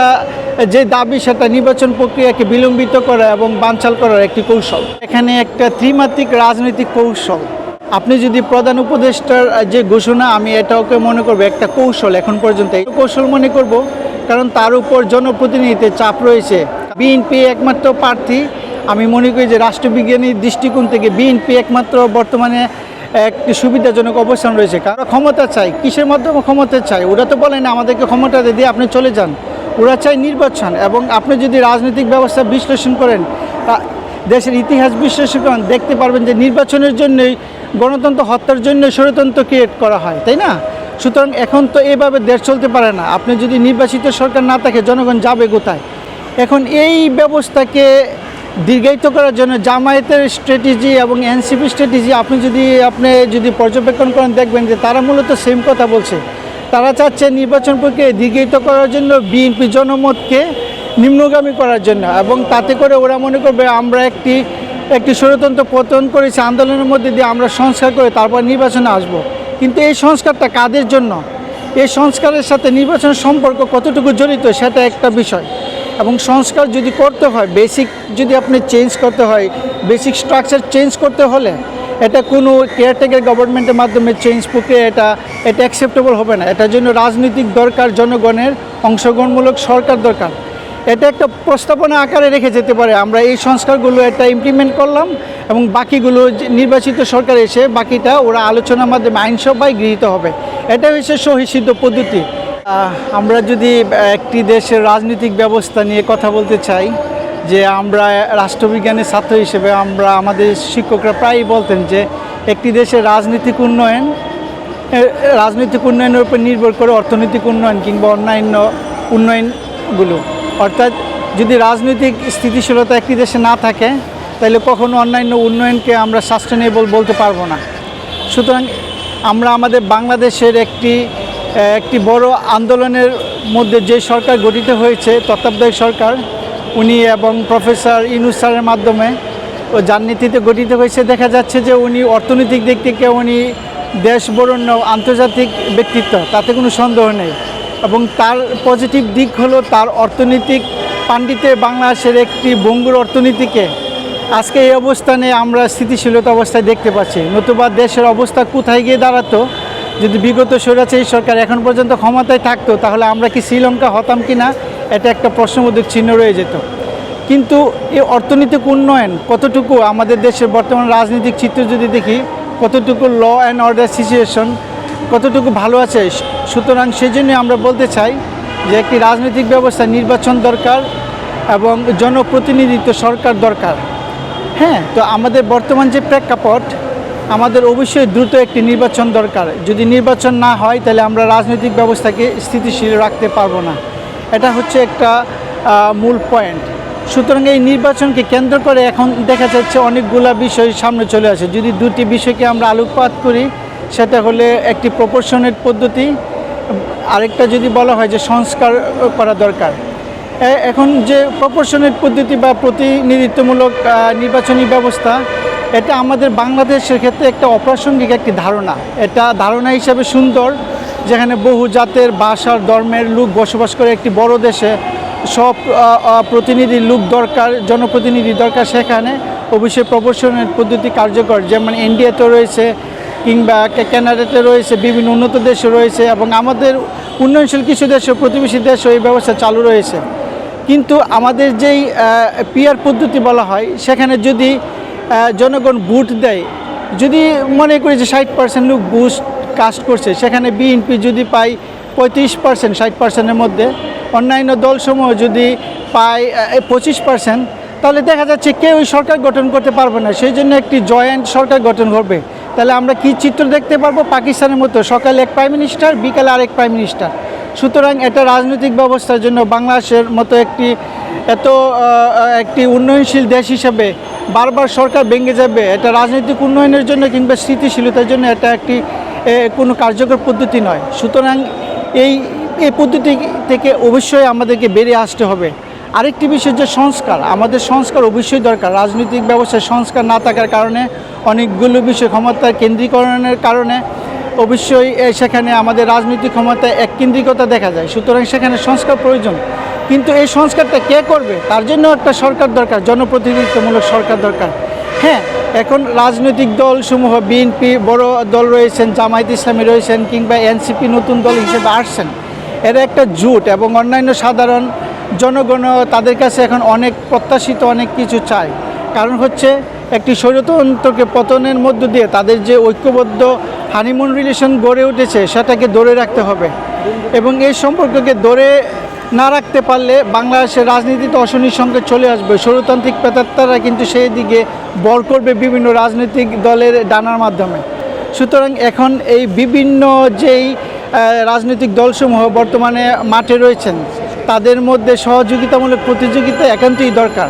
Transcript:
একটা যে দাবি সেটা নির্বাচন প্রক্রিয়াকে বিলম্বিত করা এবং বানচাল করার একটি কৌশল। এখানে একটা ত্রিমাত্রিক রাজনৈতিক কৌশল। আপনি যদি প্রধান উপদেষ্টার যে ঘোষণা, আমি এটাকে মনে করব, একটা কৌশল এখন পর্যন্ত। কৌশল মনে করব, কারণ তার উপর জনপ্রতিনিধিত্বের চাপ রয়েছে। বিএনপি একমাত্র প্রার্থী। আমি মনে করি যে রাষ্ট্রবিজ্ঞানীর দৃষ্টিকোণ থেকে বিএনপি একমাত্র বর্তমানে একটি সুবিধাজনক অবস্থান রয়েছে। কারণ ক্ষমতা চাই। কিসের মাধ্যমে ক্ষমতা চাই? ওরা তো বলেন আমাদেরকে ক্ষমতা দিয়ে আপনি চলে যান। ওরা চাই নির্বাচন এবং আপনি যদি রাজনৈতিক ব্যবস্থা বিশ্লেষণ করেন, তা- দেশের ইতিহাস বিশ্লেষণ করেন, দেখতে পারবেন যে নির্বাচনের জন্যই গণতন্ত্র হত্যার জন্য ষড়যন্ত্র ক্রিয়েট করা হয়, তাই না? সুতরাং এখন তো এভাবে দেশ চলতে পারে না। আপনি যদি নির্বাচিত সরকার না থাকে, জনগণ যাবে কোথায়? এখন এই ব্যবস্থাকে দীর্ঘায়িত করার জন্য জামায়াতের স্ট্র্যাটেজি এবং এনসিপি স্ট্র্যাটেজি আপনি যদি আপনি যদি পর্যবেক্ষণ করেন, দেখবেন যে তারা মূলত সেম কথা বলছে। তারা চাচ্ছে নির্বাচন প্রক্রিয়া দীর্ঘায়িত করার জন্য বিএনপি জনমতকে নিম্নগামী করার জন্য। এবং তাতে করে ওরা মনে করবে আমরা একটি একটি ষড়যন্ত্র পতন করেছি, আন্দোলনের মধ্যে দিয়ে আমরা সংস্কার করে তারপর নির্বাচনে আসব। কিন্তু এই সংস্কারটা কাদের জন্য? এই সংস্কারের সাথে নির্বাচনের সম্পর্ক কতটুকু জড়িত সেটা একটা বিষয়। এবং সংস্কার যদি করতে হয় বেসিক যদি আপনি চেঞ্জ করতে হয় বেসিক স্ট্রাকচার চেঞ্জ করতে হলে এটা কোনো কেয়ারটেকার গভর্নমেন্টের মাধ্যমে চেঞ্জ প্রক্রিয়া, এটা এটা অ্যাকসেপ্টেবল হবে না। এটার জন্য রাজনৈতিক দরকার জনগণের, অংশগ্রহণমূলক সরকার দরকার। এটা একটা প্রস্তাবনা আকারে রেখে যেতে পারে। আমরা এই সংস্কারগুলো এটা ইমপ্লিমেন্ট করলাম এবং বাকিগুলো নির্বাচিত সরকার এসে বাকিটা ওরা আলোচনার মাধ্যমে আইনসভায় গৃহীত হবে। এটা হচ্ছে সহিসিদ্ধ পদ্ধতি। আমরা যদি একটি দেশের রাজনৈতিক ব্যবস্থা নিয়ে কথা বলতে চাই যে আমরা রাষ্ট্রবিজ্ঞানের ছাত্র হিসেবে আমরা আমাদের শিক্ষকরা প্রায়ই বলতেন যে একটি দেশের রাজনৈতিক উন্নয়ন রাজনৈতিক উন্নয়নের উপর নির্ভর করে অর্থনৈতিক উন্নয়ন কিংবা অন্যান্য উন্নয়নগুলো। অর্থাৎ যদি রাজনৈতিক স্থিতিশীলতা একটি দেশে না থাকে, তাহলে কখনো অন্যান্য উন্নয়নকে আমরা সাস্টেনেবল বলতে পারব না। সুতরাং আমরা আমাদের বাংলাদেশের একটি একটি বড় আন্দোলনের মধ্যে যে সরকার গঠিত হয়েছে, তত্ত্বাবধায়ক সরকার উনি এবং প্রফেসর ইনুস স্যারের মাধ্যমে ও যার নীতিতে গঠিত হয়েছে। দেখা যাচ্ছে যে উনি অর্থনৈতিক দিক থেকে উনি দেশ বরণ্য আন্তর্জাতিক ব্যক্তিত্ব, তাতে কোনো সন্দেহ নেই। এবং তার পজিটিভ দিক হলো তার অর্থনৈতিক পাণ্ডিতে বাংলাদেশের একটি বঙ্গুর অর্থনীতিকে। আজকে এই অবস্থানে আমরা স্থিতিশীলতা অবস্থায় দেখতে পাচ্ছি। নতুবা দেশের অবস্থা কোথায় গিয়ে দাঁড়াতো? যদি বিগত স্বৈরাচারী সরকার এখন পর্যন্ত ক্ষমতায় থাকতো, তাহলে আমরা কি শ্রীলঙ্কা হতাম কি না এটা একটা প্রশ্নবোধক চিহ্ন রয়ে যেত। কিন্তু এই অর্থনৈতিক উন্নয়ন কতটুকু আমাদের দেশের বর্তমান রাজনৈতিক চিত্র যদি দেখি, কতটুকু ল অ্যান্ড অর্ডার সিচুয়েশন কতটুকু ভালো আছে, সুতরাং সেই জন্য আমরা বলতে চাই যে একটি রাজনৈতিক ব্যবস্থা নির্বাচন দরকার এবং জনপ্রতিনিধিত্ব সরকার দরকার। হ্যাঁ তো আমাদের বর্তমান যে প্রেক্ষাপট, আমাদের অবশ্যই দ্রুত একটি নির্বাচন দরকার। যদি নির্বাচন না হয়, তাহলে আমরা রাজনৈতিক ব্যবস্থাকে স্থিতিশীল রাখতে পারব না। এটা হচ্ছে একটা মূল পয়েন্ট সুতরাং এই নির্বাচনকে কেন্দ্র করে এখন দেখা যাচ্ছে অনেকগুলা বিষয় সামনে চলে আসে। যদি দুটি বিষয়কে আমরা আলোকপাত করি, সেটা হলে একটি প্রপোর্শনের পদ্ধতি, আরেকটা যদি বলা হয় যে সংস্কার করা দরকার। এখন যে প্রপোর্শনের পদ্ধতি বা প্রতিনিধিত্বমূলক নির্বাচনী ব্যবস্থা, এটা আমাদের বাংলাদেশের ক্ষেত্রে একটা অপ্রাসঙ্গিক একটি ধারণা। এটা ধারণা হিসাবে সুন্দর যেখানে বহু জাতের ভাষার ধর্মের লোক বসবাস করে একটি বড় দেশে। সব প্রতিনিধি লোক দরকার, জনপ্রতিনিধি দরকার সেখানে। অবশ্যই প্রপোর্শনের পদ্ধতি কার্যকর। যেমন ইন্ডিয়াতে রয়েছে, কিংবা কে- কানাডাতে রয়েছে, বিভিন্ন উন্নত দেশে রয়েছে, এবং আমাদের উন্নয়নশীল কিছু দেশে, প্রতিবেশী দেশে এই ব্যবস্থা চালু রয়েছে। কিন্তু আমাদের যেই পিয়ার পদ্ধতি বলা হয়, সেখানে যদি জনগণ বুট দেয়, যদি মনে করি যে ষাট পার্সেন্ট লোক বুস্ট কাস্ট করছে। সেখানে বিএনপি যদি পায় পঁয়ত্রিশ পার্সেন্ট ষাট পার্সেন্টের মধ্যে। অন্যান্য দলসমূহ যদি পায় পঁচিশ পার্সেন্ট তাহলে দেখা যাচ্ছে কেউই সরকার গঠন করতে পারবে না। সেই জন্য একটি জয়েন্ট সরকার গঠন করবে তাহলে আমরা কি চিত্র দেখতে পারব? পাকিস্তানের মতো সকালে এক প্রাইম মিনিস্টার, বিকালে আরেক প্রাইম মিনিস্টার। সুতরাং এটা রাজনৈতিক ব্যবস্থার জন্য বাংলাদেশের মতো একটি, এত একটি উন্নয়নশীল দেশ হিসেবে বারবার সরকার ভেঙে যাবে। এটা রাজনৈতিক উন্নয়নের জন্য কিংবা স্থিতিশীলতার জন্য এটা একটি কোনো কার্যকর পদ্ধতি নয়। সুতরাং এই এই পদ্ধতি থেকে অবশ্যই আমাদেরকে বেরিয়ে আসতে হবে। আরেকটি বিষয় যে সংস্কার, আমাদের সংস্কার অবশ্যই দরকার। রাজনৈতিক ব্যবস্থায় সংস্কার না থাকার কারণে, অনেকগুলো বিষয় ক্ষমতার কেন্দ্রীকরণের কারণে অবশ্যই সেখানে আমাদের রাজনৈতিক ক্ষমতায় এক কেন্দ্রিকতা দেখা যায়। সুতরাং সেখানে সংস্কার প্রয়োজন। কিন্তু এই সংস্কারটা কে করবে? তার জন্য একটা সরকার দরকার, জনপ্রতিনিধিত্বমূলক সরকার দরকার। হ্যাঁ এখন রাজনৈতিক দলসমূহ বিএনপি বড় দল রয়েছেন, জামায়াত ইসলামী রয়েছেন কিংবা এনসিপি নতুন দল হিসেবে আসছেন। এরা একটা জোট এবং অন্যান্য সাধারণ জনগণও তাদের কাছে এখন অনেক প্রত্যাশিত, অনেক কিছু চায়। কারণ হচ্ছে একটি স্বৈরতন্ত্রকে পতনের মধ্য দিয়ে তাদের যে ঐক্যবদ্ধ হানিমুন রিলেশন গড়ে উঠেছে, সেটাকে ধরে রাখতে হবে। এবং এই সম্পর্ককে ধরে না রাখতে পারলে বাংলাদেশের রাজনীতিতে অশনির সঙ্গে চলে আসবে। স্বৈরতান্ত্রিক পেতাত্তারা কিন্তু সেই দিকে বর করবে বিভিন্ন রাজনৈতিক দলের ডানার মাধ্যমে। সুতরাং এখন এই বিভিন্ন যেই রাজনৈতিক দলসমূহ বর্তমানে মাঠে রয়েছেন, তাদের মধ্যে সহযোগিতামূলক প্রতিযোগিতা একান্তই দরকার।